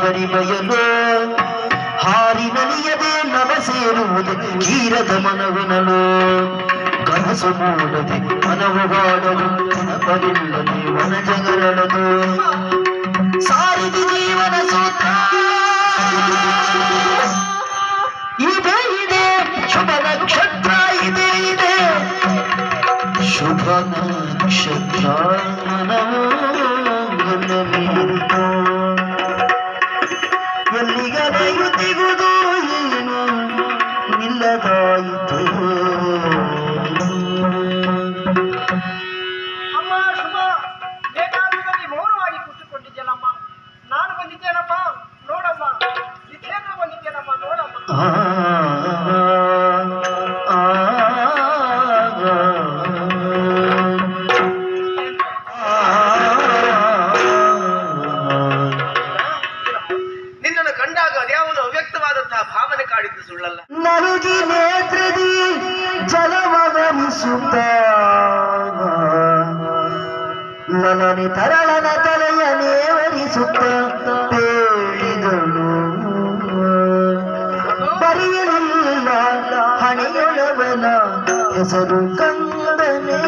ಶಬರಿ ಬಯಲು ಹಾರಿ ನಲಿಯದೆ ನವ ಸೇರುವುದು ಕ್ಷೀರದ ಮನವಿನಲು. ಕನಸು ಮೂಡದೆ ಮನವು ಬಾಡಲು ನೆನಪರಿಲ್ಲದೆ ವನ ಜಗರಳದು ಸಾರಿದ ಜೀವನ ಸೂತ್ರ. ಇದೆ ಇದೆ, ಶುಭ ನಕ್ಷತ್ರ, ಇದೆ ಇದೆ. ಶುಭ ನಕ್ಷತ್ರ ಮನವು. ನಿನ್ನನ್ನು ಕಂಡಾಗ ಅದ್ಯಾವುದೋ ಅವ್ಯಕ್ತವಾದಂತಹ ಭಾವನೆ ಕಾಡಿದ್ದು ಸುಳ್ಳಲ್ಲ. ನರುಗಿ ನೇತ್ರದಿ ಜಲಮಗಮಿಸುತ್ತ. ಲಲನೆ ತರಳನ ತಲೆಯ ನೇವರಿಸುತ್ತ ಬರೆಯಲಿಲ್ಲ ಹಣಿಯೊಳವನ ಹೆಸರು ಕಂದನೇ.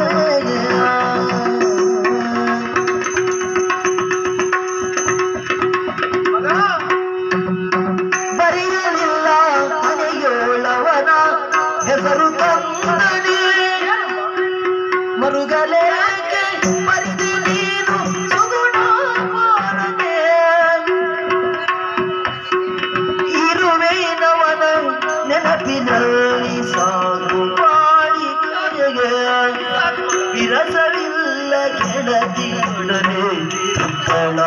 ಹೆಸರು ಕಂದನೇ. ಮರುಗಲೇಕೆ ಮರಿದೆ ನೆನಪಿನಲ್ಲಿ ಸಾಕು ಮಾಡಿ ಕರೆಗೆ ವಿರಸವಿಲ್ಲ ಗೆಳತಿಯೊಡನೆ ತಪ್ಪಳ